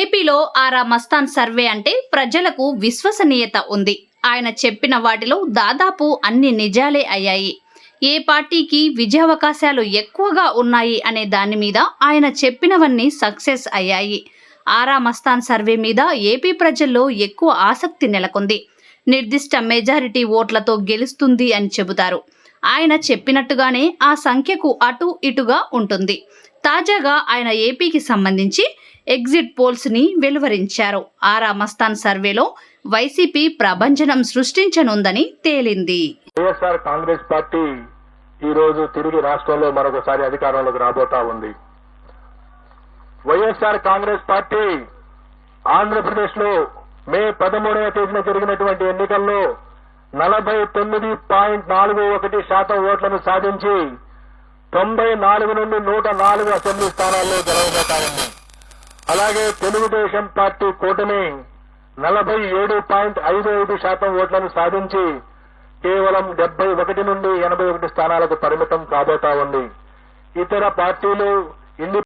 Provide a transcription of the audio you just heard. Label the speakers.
Speaker 1: ఏపీలో ఆరా మస్తాన్ సర్వే అంటే ప్రజలకు విశ్వసనీయత ఉంది. ఆయన చెప్పిన వాటిలో దాదాపు అన్ని నిజాలే అయ్యాయి. ఏ పార్టీకి విజయావకాశాలు ఎక్కువగా ఉన్నాయి అనే దాని మీద ఆయన చెప్పినవన్నీ సక్సెస్ అయ్యాయి. ఆరా మస్తాన్ సర్వే మీద ఏపీ ప్రజల్లో ఎక్కువ ఆసక్తి నెలకొంది. నిర్దిష్ట మెజారిటీ ఓట్లతో గెలుస్తుంది అని చెబుతారు. ఆయన చెప్పినట్టుగానే ఆ సంఖ్యకు అటు ఇటుగా ఉంటుంది. తాజాగా ఆయన ఏపీకి సంబంధించి ఎగ్జిట్ పోల్స్ని వెలువరించారు. ఆరా మస్తాన్ సర్వేలో వైసీపీ ప్రభంజనం సృష్టించనుందని తేలింది.
Speaker 2: వైఎస్ఆర్ కాంగ్రెస్ పార్టీ ఈ రోజు తిరిగి రాష్ట్రంలో మరొకసారి అధికారంలోకి రాబోతా ఉంది. వైఎస్ఆర్ కాంగ్రెస్ పార్టీ ఆంధ్రప్రదేశ్లో మే పదమూడవ తేదీన జరిగినటువంటి ఎన్నికల్లో నలభై తొమ్మిది పాయింట్ నాలుగు ఒకటి శాతం ఓట్లను సాధించి తొంభై నాలుగు నుండి నూట నాలుగు అసెంబ్లీ స్థానాల్లో గెలవబోతాయని అలాగే తెలుగుదేశం పార్టీ కూటమి నలభై ఏడు పాయింట్ ఐదు ఐదు శాతం ఓట్లను సాధించి కేవలం డెబ్బై ఒకటి నుండి ఎనభై ఒకటి స్థానాలకు పరిమితం కాబోతా ఉంది. ఇతర పార్టీలు ఇండి